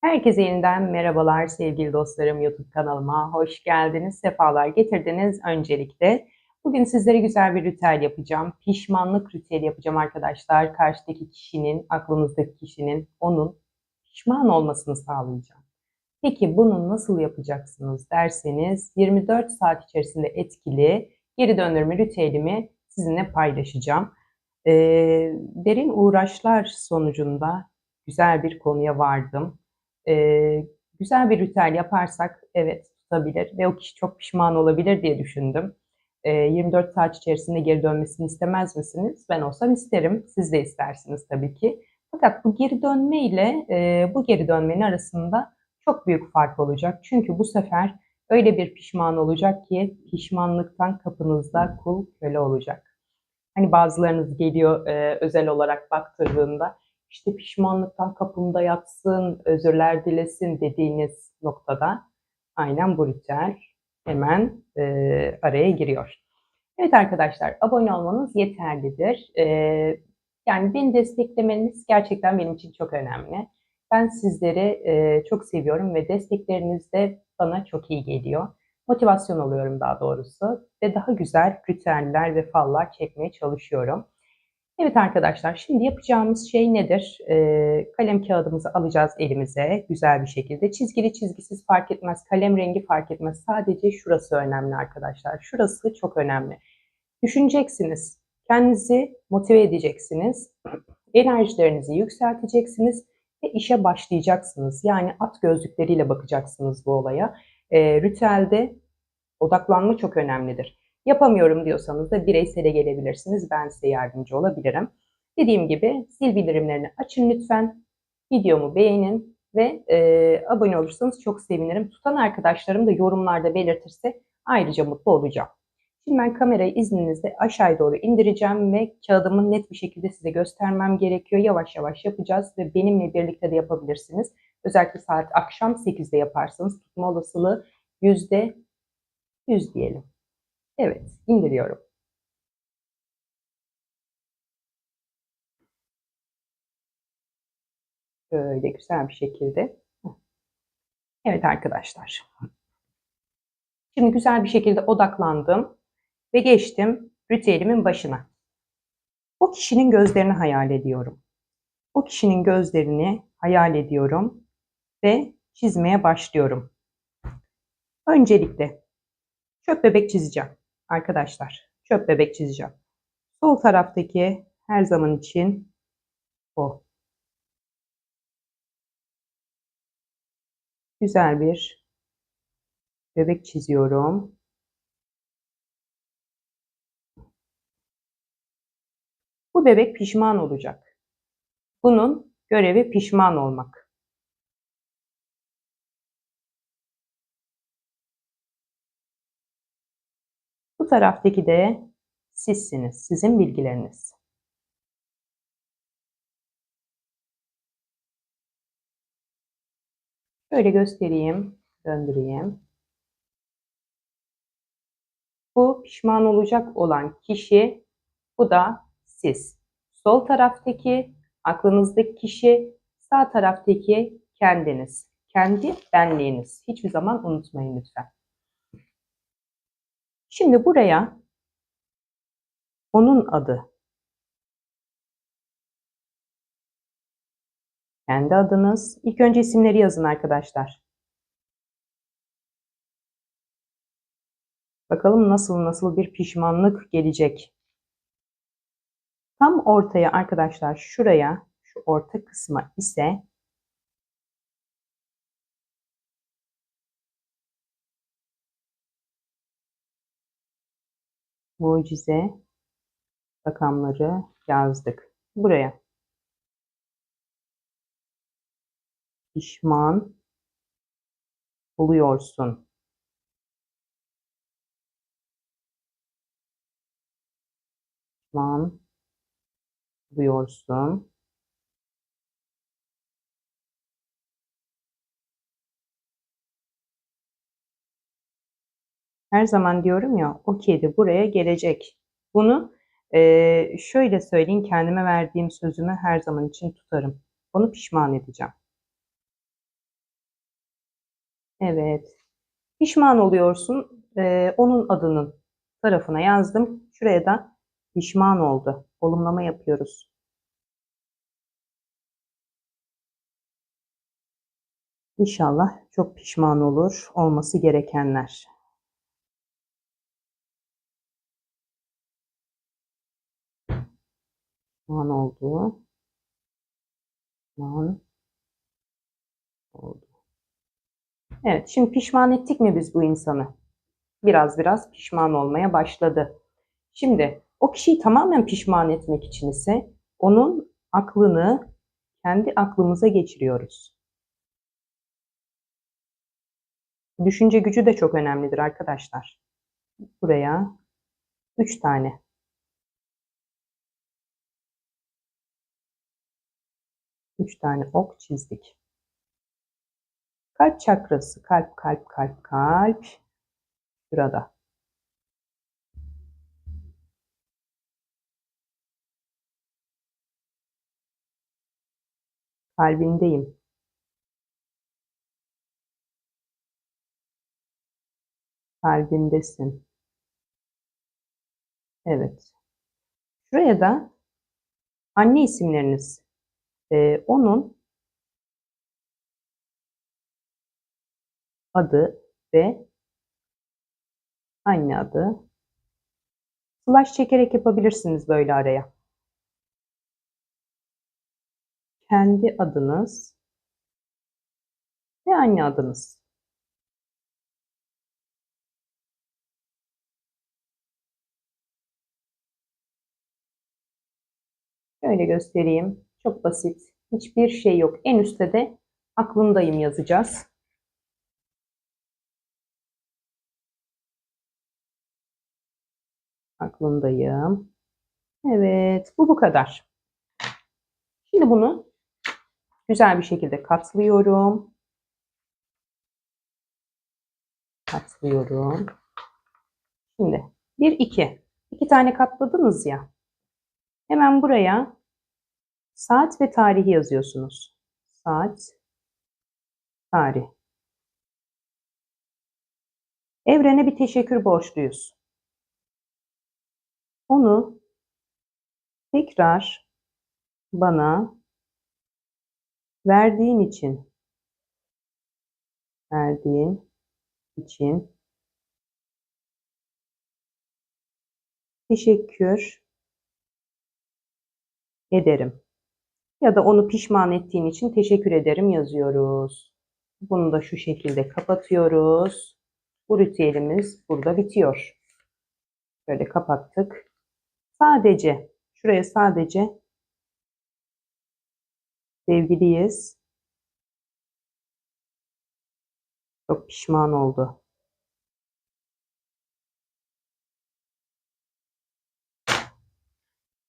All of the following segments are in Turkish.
Herkese yeniden merhabalar sevgili dostlarım YouTube kanalıma. Hoş geldiniz, sefalar getirdiniz öncelikle. Bugün sizlere güzel bir ritüel yapacağım. Pişmanlık ritüeli yapacağım arkadaşlar. Karşıdaki kişinin, aklınızdaki kişinin, onun pişman olmasını sağlayacağım. Peki bunu nasıl yapacaksınız derseniz 24 saat içerisinde etkili geri döndürme ritüelimi sizinle paylaşacağım. Ee, derin uğraşlar sonucunda güzel bir konuya vardım e, güzel bir ritüel yaparsak evet tutabilir ve o kişi çok pişman olabilir diye düşündüm. E, 24 saat içerisinde geri dönmesini istemez misiniz? Ben olsam isterim. Siz de istersiniz tabii ki. Fakat bu geri dönme ile e, bu geri dönmenin arasında çok büyük fark olacak. Çünkü bu sefer öyle bir pişman olacak ki pişmanlıktan kapınızda kul köle olacak. Hani bazılarınız geliyor e, özel olarak baktırdığında işte pişmanlıktan kapımda yatsın, özürler dilesin dediğiniz noktada aynen bu ritüel hemen e, araya giriyor. Evet arkadaşlar abone olmanız yeterlidir. E, yani beni desteklemeniz gerçekten benim için çok önemli. Ben sizleri e, çok seviyorum ve destekleriniz de bana çok iyi geliyor. Motivasyon alıyorum daha doğrusu ve daha güzel ritüeller ve fallar çekmeye çalışıyorum. Evet arkadaşlar şimdi yapacağımız şey nedir? Ee, kalem kağıdımızı alacağız elimize güzel bir şekilde. Çizgili çizgisiz fark etmez, kalem rengi fark etmez. Sadece şurası önemli arkadaşlar. Şurası çok önemli. Düşüneceksiniz, kendinizi motive edeceksiniz, enerjilerinizi yükselteceksiniz ve işe başlayacaksınız. Yani at gözlükleriyle bakacaksınız bu olaya. Ee, ritüelde odaklanma çok önemlidir. Yapamıyorum diyorsanız da bireysele gelebilirsiniz. Ben size yardımcı olabilirim. Dediğim gibi sil bildirimlerini açın lütfen. Videomu beğenin ve e, abone olursanız çok sevinirim. Tutan arkadaşlarım da yorumlarda belirtirse ayrıca mutlu olacağım. Şimdi ben kamerayı izninizle aşağıya doğru indireceğim ve kağıdımı net bir şekilde size göstermem gerekiyor. Yavaş yavaş yapacağız ve benimle birlikte de yapabilirsiniz. Özellikle saat akşam 8'de yaparsanız tutma olasılığı %100 diyelim. Evet, indiriyorum. Böyle güzel bir şekilde. Evet arkadaşlar. Şimdi güzel bir şekilde odaklandım ve geçtim ritüelimin başına. O kişinin gözlerini hayal ediyorum. O kişinin gözlerini hayal ediyorum ve çizmeye başlıyorum. Öncelikle çöp bebek çizeceğim arkadaşlar. Çöp bebek çizeceğim. Sol taraftaki her zaman için o. Güzel bir bebek çiziyorum. Bu bebek pişman olacak. Bunun görevi pişman olmak. Bu taraftaki de sizsiniz, sizin bilgileriniz. Şöyle göstereyim, döndüreyim. Bu pişman olacak olan kişi, bu da siz. Sol taraftaki aklınızdaki kişi, sağ taraftaki kendiniz. Kendi benliğiniz. Hiçbir zaman unutmayın lütfen. Şimdi buraya onun adı, kendi adınız. İlk önce isimleri yazın arkadaşlar. Bakalım nasıl nasıl bir pişmanlık gelecek. Tam ortaya arkadaşlar şuraya, şu orta kısma ise mucize rakamları yazdık. Buraya pişman oluyorsun. Pişman oluyorsun. Her zaman diyorum ya o kedi buraya gelecek. Bunu e, şöyle söyleyeyim kendime verdiğim sözümü her zaman için tutarım. Onu pişman edeceğim. Evet. Pişman oluyorsun. Ee, onun adının tarafına yazdım. Şuraya da pişman oldu. Olumlama yapıyoruz. İnşallah çok pişman olur olması gerekenler. Pişman oldu. Pişman oldu. Evet, şimdi pişman ettik mi biz bu insanı? Biraz biraz pişman olmaya başladı. Şimdi o kişiyi tamamen pişman etmek için ise onun aklını kendi aklımıza geçiriyoruz. Düşünce gücü de çok önemlidir arkadaşlar. Buraya 3 tane. Üç tane ok çizdik. Kalp çakrası, kalp, kalp, kalp, kalp. Şurada. Kalbindeyim. Kalbindesin. Evet. Şuraya da anne isimleriniz. Ee, onun adı ve anne adı. Slash çekerek yapabilirsiniz böyle araya. Kendi adınız ve anne adınız. Şöyle göstereyim. Çok basit. Hiçbir şey yok. En üstte de aklındayım yazacağız. Aklındayım. Evet, bu bu kadar. Şimdi bunu güzel bir şekilde katlıyorum. Katlıyorum. Şimdi 1 2. 2 tane katladınız ya. Hemen buraya saat ve tarihi yazıyorsunuz. Saat, tarih. Evrene bir teşekkür borçluyuz. Onu tekrar bana verdiğin için verdiğin için teşekkür ederim. Ya da onu pişman ettiğin için teşekkür ederim yazıyoruz. Bunu da şu şekilde kapatıyoruz. Bu ritüelimiz burada bitiyor. Böyle kapattık. Sadece şuraya sadece sevgiliyiz. Çok pişman oldu.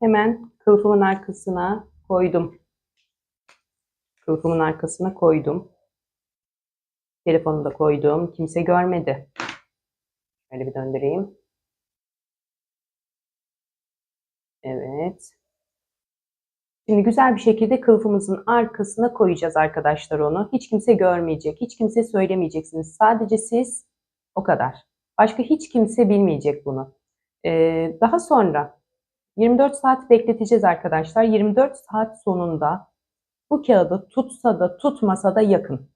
Hemen kılıfımın arkasına koydum. Kılıfımın arkasına koydum. Telefonu da koydum. Kimse görmedi. Şöyle bir döndüreyim. Evet. Şimdi güzel bir şekilde kılıfımızın arkasına koyacağız arkadaşlar onu. Hiç kimse görmeyecek. Hiç kimse söylemeyeceksiniz. Sadece siz o kadar. Başka hiç kimse bilmeyecek bunu. Ee, daha sonra 24 saat bekleteceğiz arkadaşlar. 24 saat sonunda bu kağıdı tutsa da tutmasa da yakın.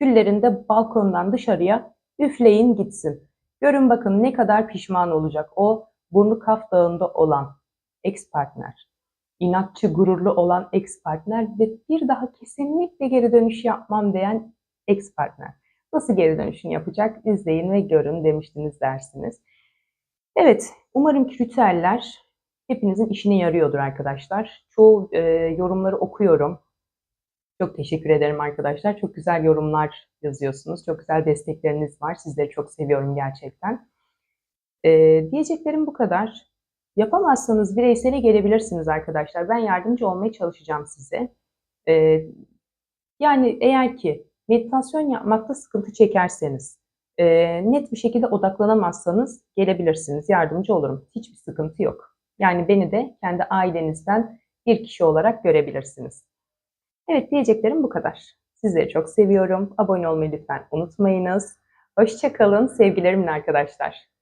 Küllerinde balkondan dışarıya üfleyin gitsin. Görün bakın ne kadar pişman olacak o burnu kaf dağında olan ex partner. inatçı, gururlu olan ex partner ve bir daha kesinlikle geri dönüş yapmam diyen ex partner. Nasıl geri dönüşünü yapacak? İzleyin ve görün demiştiniz dersiniz. Evet, umarım ki hepinizin işine yarıyordur arkadaşlar. Çoğu e, yorumları okuyorum. Çok teşekkür ederim arkadaşlar. Çok güzel yorumlar yazıyorsunuz. Çok güzel destekleriniz var. Sizleri çok seviyorum gerçekten. E, diyeceklerim bu kadar. Yapamazsanız bireysele gelebilirsiniz arkadaşlar. Ben yardımcı olmaya çalışacağım size. E, yani eğer ki meditasyon yapmakta sıkıntı çekerseniz, e, net bir şekilde odaklanamazsanız gelebilirsiniz. Yardımcı olurum. Hiçbir sıkıntı yok. Yani beni de kendi ailenizden bir kişi olarak görebilirsiniz. Evet diyeceklerim bu kadar. Sizleri çok seviyorum. Abone olmayı lütfen unutmayınız. Hoşçakalın sevgilerimle arkadaşlar.